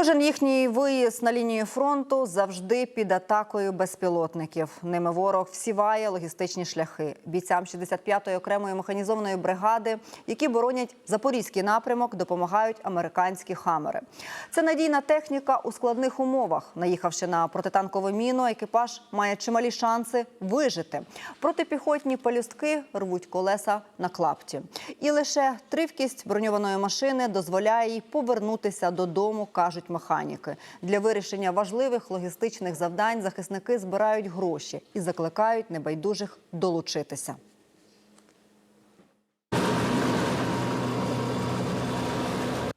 Кожен їхній виїзд на лінію фронту завжди під атакою безпілотників. Ними ворог всіває логістичні шляхи. Бійцям 65-ї окремої механізованої бригади, які боронять запорізький напрямок, допомагають американські хамери. Це надійна техніка у складних умовах. Наїхавши на протитанкову міну, екіпаж має чималі шанси вижити. Протипіхотні пелюстки рвуть колеса на клапті. І лише тривкість броньованої машини дозволяє їй повернутися додому, кажуть механіки. Для вирішення важливих логістичних завдань захисники збирають гроші і закликають небайдужих долучитися.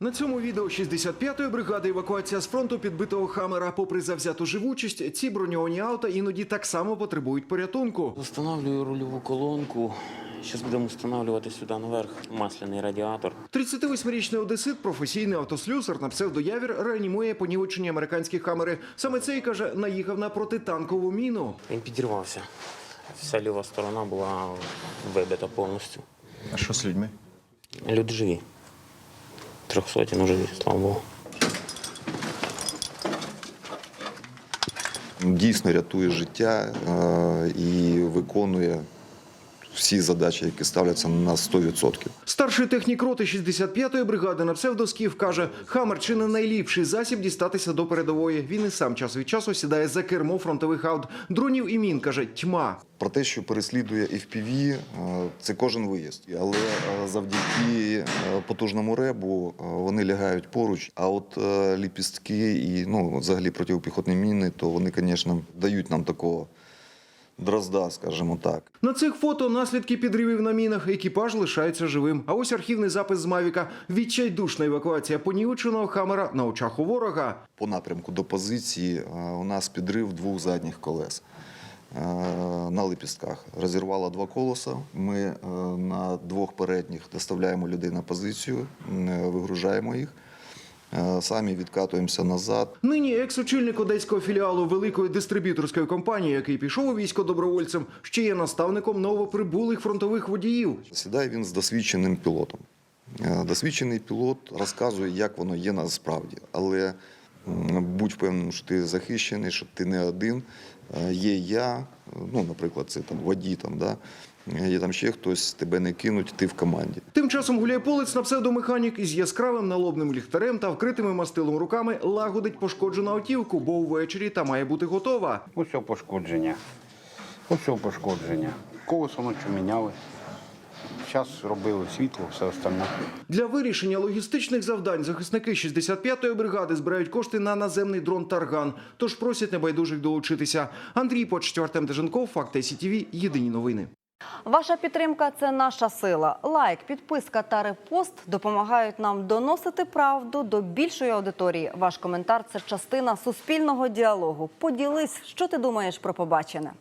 На цьому відео 65-ї бригади евакуація з фронту підбитого хамера. Попри завзяту живучість, ці броньовані авто іноді так само потребують порятунку. Встановлюю рульову колонку. Зараз будемо встановлювати сюди наверх масляний радіатор. 38-річний одесит, професійний автослюсар на псевдоявір, реанімує понівечені американські хамери. Саме цей каже, наїхав на протитанкову міну. Він підірвався. Вся ліва сторона була вибита повністю. А що з людьми? Люди живі. Трьохсоті, ну живі, слава Богу. Дійсно рятує життя е, і виконує всі задачі, які ставляться на 100%. Старший технік роти 65-ї бригади на псевдоскіф каже, хамер чи не найліпший засіб дістатися до передової. Він і сам час від часу сідає за кермо фронтових аут. Дронів і мін каже, тьма. Про те, що переслідує FPV, е, це кожен виїзд. Але е, завдяки е, потужному ребу вони лягають поруч. А от ліпістки і ну, взагалі протипіхотні міни, то вони, звісно, дають нам такого дрозда, скажімо так. На цих фото наслідки підривів на мінах. Екіпаж лишається живим. А ось архівний запис з Мавіка. Відчайдушна евакуація понівеченого хамера на очах у ворога. По напрямку до позиції е, у нас підрив двох задніх колес е, на лепістках. Розірвало два колеса. Ми е, на двох передніх доставляємо людей на позицію, вигружаємо їх. Е, Самі відкатуємося назад. Нині екс-очільник одеського філіалу великої дистриб'юторської компанії, який пішов у військо добровольцем, ще є наставником новоприбулих фронтових водіїв. Сідає він з досвідченим пілотом. Е, Досвідчений пілот розказує, як воно є насправді. Але будь впевненим, що ти захищений, що ти не один. Е, Є я, ну, наприклад, це там водій, там, да? є там ще хтось, тебе не кинуть, ти в команді. Тим часом гуляйполець на псевдомеханік із яскравим налобним ліхтарем та вкритими мастилом руками лагодить пошкоджену автівку, бо ввечері та має бути готова. Все пошкодження. Ось все пошкодження. Колесо ночі міняли. Зараз робили світло, все остальне. Для вирішення логістичних завдань захисники 65-ї бригади збирають кошти на наземний дрон Тарган. Тож просять небайдужих долучитися. Андрій Почтів, Артем Деженков, Факти СІТВ, Єдині новини. Ваша підтримка це наша сила. Лайк, підписка та репост допомагають нам доносити правду до більшої аудиторії. Ваш коментар це частина суспільного діалогу. Поділись, що ти думаєш про побачене.